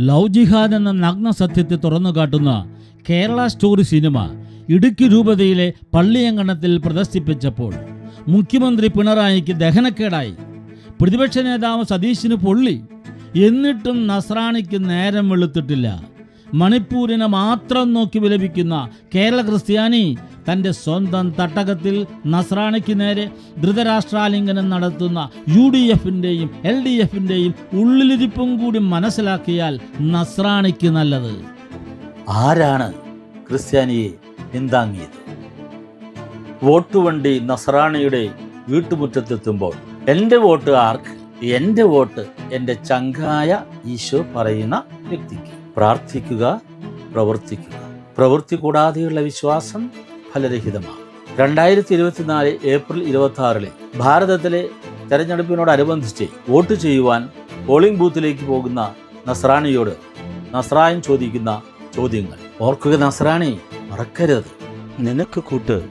Love ജിഹാദ് എന്ന നഗ്ന സത്യത്തെ തുറന്നു കാട്ടുന്ന കേരള സ്റ്റോറി സിനിമ ഇടുക്കി രൂപതയിലെ പള്ളിയങ്കണത്തിൽ പ്രദർശിപ്പിച്ചപ്പോൾ മുഖ്യമന്ത്രി പിണറായിക്ക് ദഹനക്കേടായി. പ്രതിപക്ഷ നേതാവ് സതീശിന് പൊള്ളി. എന്നിട്ടും നസ്രാണിക്ക് നേരം വെളുത്തിട്ടില്ല. മണിപ്പൂരിനെ മാത്രം നോക്കി വിലപിക്കുന്ന കേരള ക്രിസ്ത്യാനി തന്റെ സ്വന്തം തട്ടകത്തിൽ നസ്രാണിക്ക് നേരെ ധൃതരാഷ്ട്രാലിംഗനം നടത്തുന്ന യു ഡി എഫിന്റെയും എൽ ഡി എഫിന്റെയും ഉള്ളിലിരിപ്പും കൂടി മനസ്സിലാക്കിയാൽ നസ്രാണിക്ക് നല്ലത്. ആരാണ് ക്രിസ്ത്യാനിയെ പിന്താങ്ങിയത്? വോട്ടുവണ്ടി നസ്രാണിയുടെ വീട്ടുമുറ്റത്തെത്തുമ്പോൾ എന്റെ വോട്ട് ആർക്ക്? എന്റെ വോട്ട് എന്റെ ചങ്കായ ഈശോ പറയുന്ന വ്യക്തിക്ക്. പ്രാർത്ഥിക്കുക പ്രവർത്തിക്കുക. പ്രവൃത്തി കൂടാതെയുള്ള വിശ്വാസം ഫലരഹിതമാണ് രണ്ടായിരത്തി ഇരുപത്തിനാല് ഏപ്രിൽ ഇരുപത്തി ആറിലെ ഭാരതത്തിലെ തെരഞ്ഞെടുപ്പിനോടനുബന്ധിച്ച് വോട്ട് ചെയ്യുവാൻ പോളിംഗ് ബൂത്തിലേക്ക് പോകുന്ന നസ്രാണിയോട് നസ്രായൻ ചോദിക്കുന്ന ചോദ്യങ്ങൾ. ഓർക്കുക നസ്രാണി മറക്കരുത്. നിനക്ക് കൂട്ട്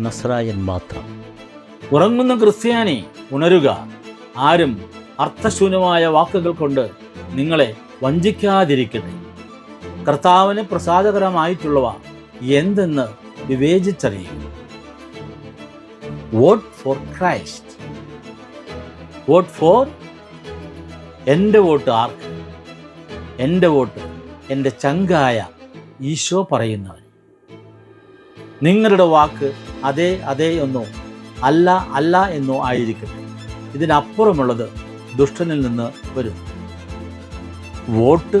നസ്രായൻ മാത്രം. ഉറങ്ങുന്ന ക്രിസ്ത്യാനി ഉണരുക. ആരും അർത്ഥശൂന്യമായ വാക്കുകൾ കൊണ്ട് നിങ്ങളെ വഞ്ചിക്കാതിരിക്കട്ടെ. കർത്താവിന് പ്രസാദകരമായിട്ടുള്ളവ എന്തെന്ന് വിവേചിച്ചറിയും vote for Christ vote for എന്റെ വോട്ട് ആർക്ക്? എന്റെ വോട്ട് എന്റെ ചങ്കായ ഈശോ പറയുന്നവൻ. നിങ്ങളുടെ വാക്ക് അതെ അതെ എന്നോ അല്ല അല്ല എന്നോ ആയിരിക്കട്ടെ. ഇതിനപ്പുറമുള്ളത് ദുഷ്ടനിൽ നിന്ന് വരും വോട്ട്